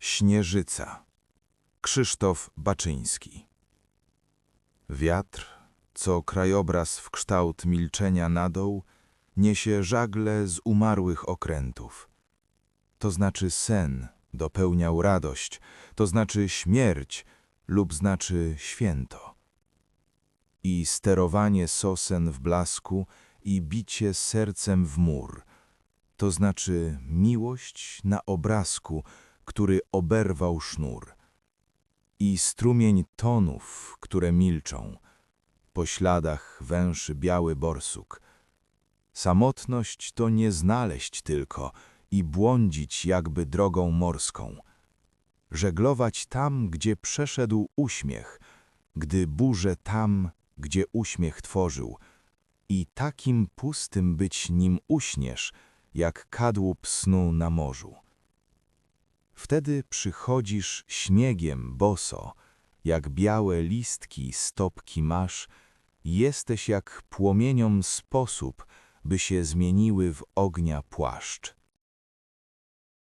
Śnieżyca. Krzysztof Baczyński. Wiatr, co krajobraz w kształt milczenia nadął, niesie żagle z umarłych okrętów. To znaczy sen dopełniał radość, to znaczy śmierć lub znaczy święto. I sterowanie sosen w blasku i bicie sercem w mur, to znaczy miłość na obrazku, który oberwał sznur. I strumień tonów, które milczą, po śladach węszy biały borsuk. Samotność to nie znaleźć tylko i błądzić jakby drogą morską. Żeglować tam, gdzie przeszedł uśmiech, gdy burze tam, gdzie uśmiech tworzył, i takim pustym być nim uśniesz, jak kadłub snu na morzu. Wtedy przychodzisz śniegiem boso, jak białe listki stopki masz, jesteś jak płomieniom sposób, by się zmieniły w ognia płaszcz.